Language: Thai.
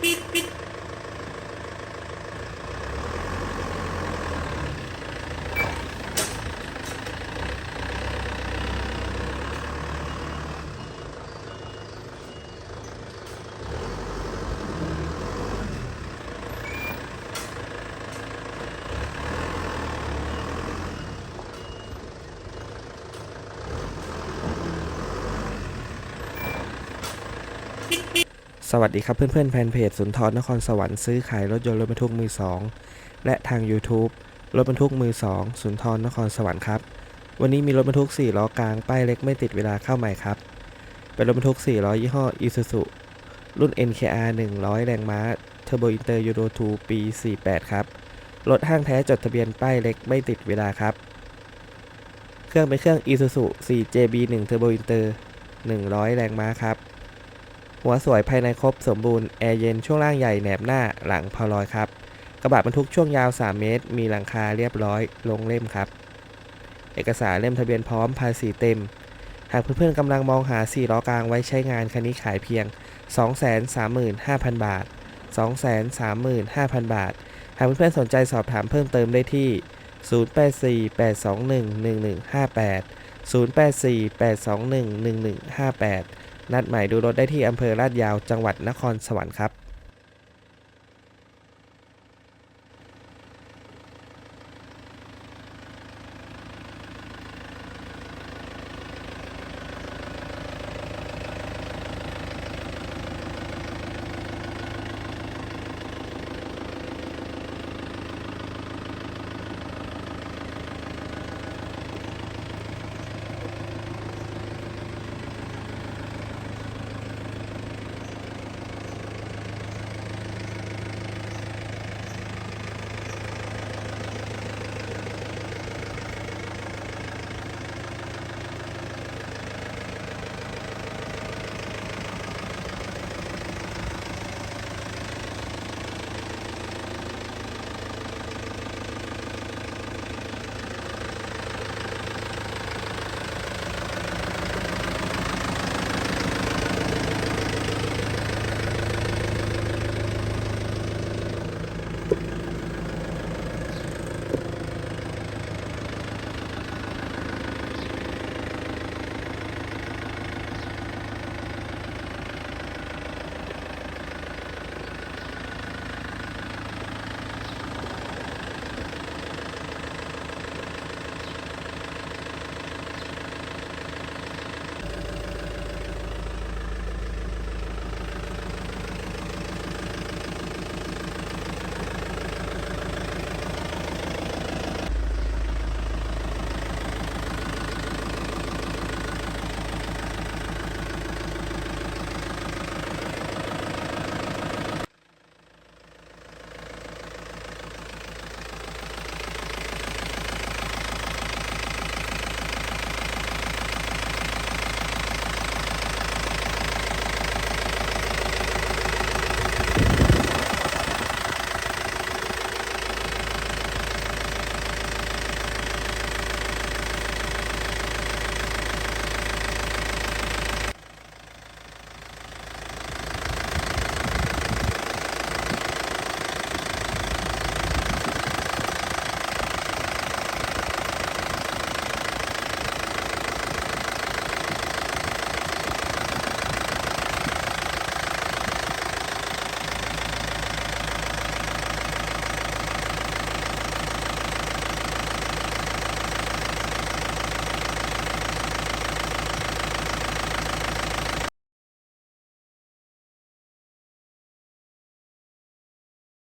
pit, pit. สวัสดีครับเพื่อนๆแฟนเพจสุนทรนครสวรรค์ซื้อขายรถยนต์รถบรรทุกมือสองและทาง YouTube รถบรรทุกมือสองสุนทรนครสวรรค์ครับวันนี้มีรถบรรทุก 4 ล้อกลางป้ายเล็กไม่ติดเวลาเข้าใหม่ครับ เป็นรถบรรทุก 4 ล้อยี่ห้อ Isuzu รุ่น NKR 100 แรงม้า Turbo Inter Euro 2ปี 48 ครับ รถห้างแท้จดทะเบียนป้ายเล็กไม่ติดเวลาครับ เครื่องเป็นเครื่อง Isuzu 4JB 1 Turbo Inter 100 แรงม้าครับ หัวสวยภายในครบสมบูรณ์ แอร์เย็นช่วงล่างใหญ่แหนบหน้าหลังพอลอยครับ กระบะบรรทุกช่วงยาว 3 เมตร มีหลังคาเรียบร้อยลงเล่มครับ เอกสารเล่มทะเบียนพร้อมภาษีเต็ม หากเพื่อนๆกำลังมองหา4ล้อกลางไว้ใช้งานคันนี้ขายเพียง 235,000 บาท 235,000 บาทหากเพื่อนๆสนใจสอบถามเพิ่มเติมได้ที่ 0848211158 0848211158 นัดหมายดูรถได้ที่อำเภอลาดยาวจังหวัดนครสวรรค์ครับ